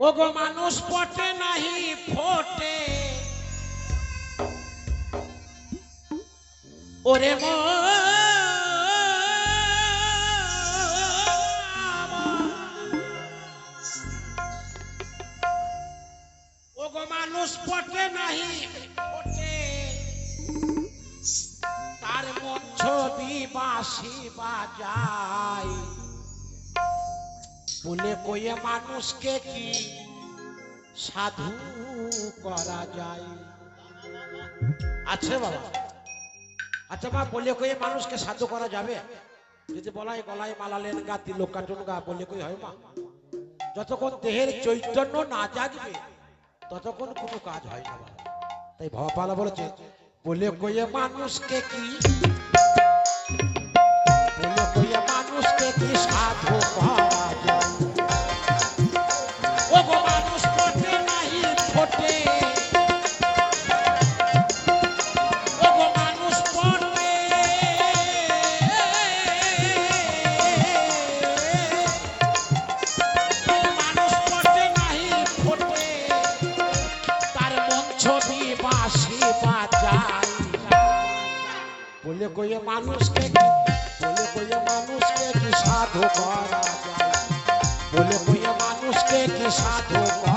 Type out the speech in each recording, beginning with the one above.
ওগো মানুষ পটে নাহি, ফোটে। ওরে মো, ওগো মানুষ পটে নাহি, ফোটে। তার মন ছবি বাসি বাজায়। বলে কয়ে, মানুষকে কি সাধু করা যায়? আছে বাবা। আচ্ছা মা, বলে কয়ে, মানুষকে সাধু করা যাবে? যদি বলাই গলায় মালালেন গা, তিলক কাটুন গা, বলে কই হয় মা, যতক্ষণ দেহের চৈতন্য না জাগবে, ততক্ষণ কোনো কাজ হয় না। তাই ভবালা বলেছে, বলে কয়ে, মানুষকে কি, বলে কয়ে, মানুষকে কি সাধু বাজায় বলে কয়ে মানুষকে কি বলে কয়ে মানুষকে কি সাধু করা যায়? বলে কয়ে মানুষকে কি সাধু করা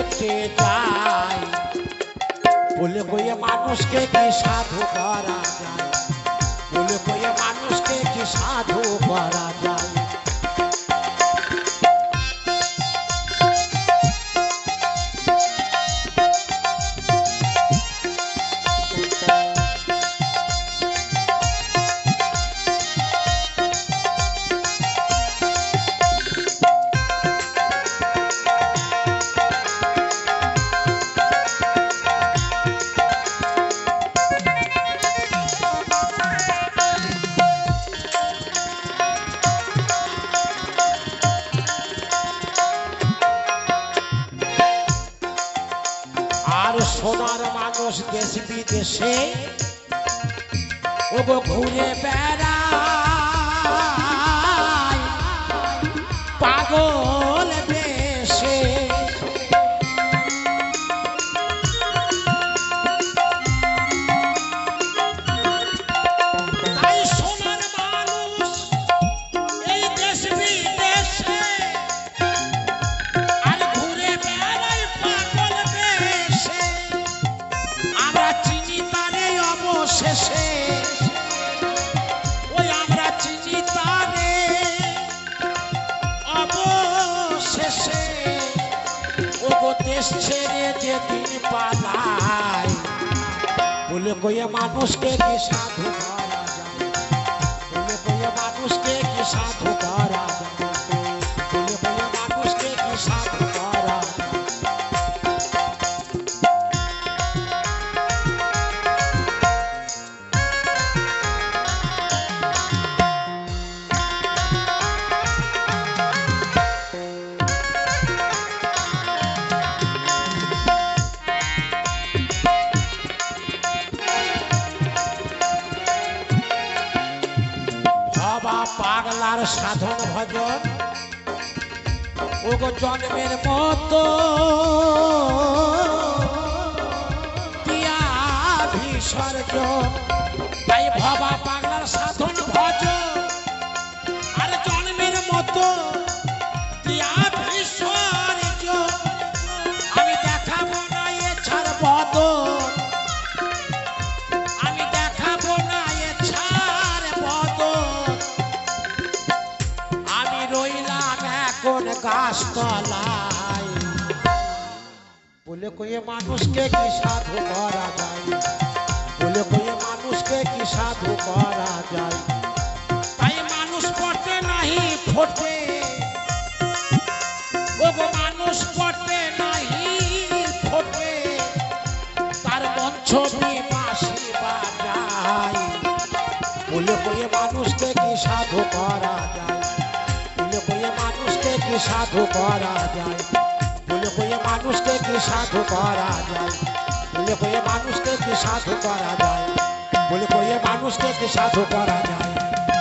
তার চাই বলে বইয়ে মানুষকে কি সাধু করা যায়? বলে বইয়ে মানুষকে কি সাধু করা যায়? মানুষ দেশ বিদেশে। ওগো ঘুরে বেড়ায় অবশেষে ওই আমরা চিনি তারে অবশেষে ও গো দেশ ছেড়ে যেদিন পালায় বলে কয়ে মানুষকে কি সাধু করা যায়? বলে কয়ে মানুষকে কি সাধু করা পাগলার সাধন ভজন। ও ওগো জন্মের মতো তাই ভবা পাগলার সাধন গাছতলায় বলে কয়ে মানুষকে কি সাধু করা যায়? বলে কয়ে মানুষকে কি সাধু মানুষ মন কি সাধু করা যায়? বলে কয়ে মানুষকে কি সাধু করা যায়? বলে কয়ে মানুষকে কি সাধু করা যায়? বলে কয়ে মানুষকে কি সাধু করা যায়?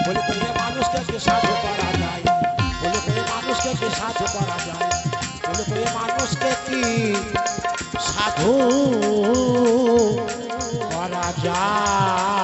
বলে কয়ে মানুষকে কি সাধু করা যায়? বলে কয়ে মানুষকে কি সাধু করা যায়? বলে কয়ে মানুষকে কি সাধু করা যায়?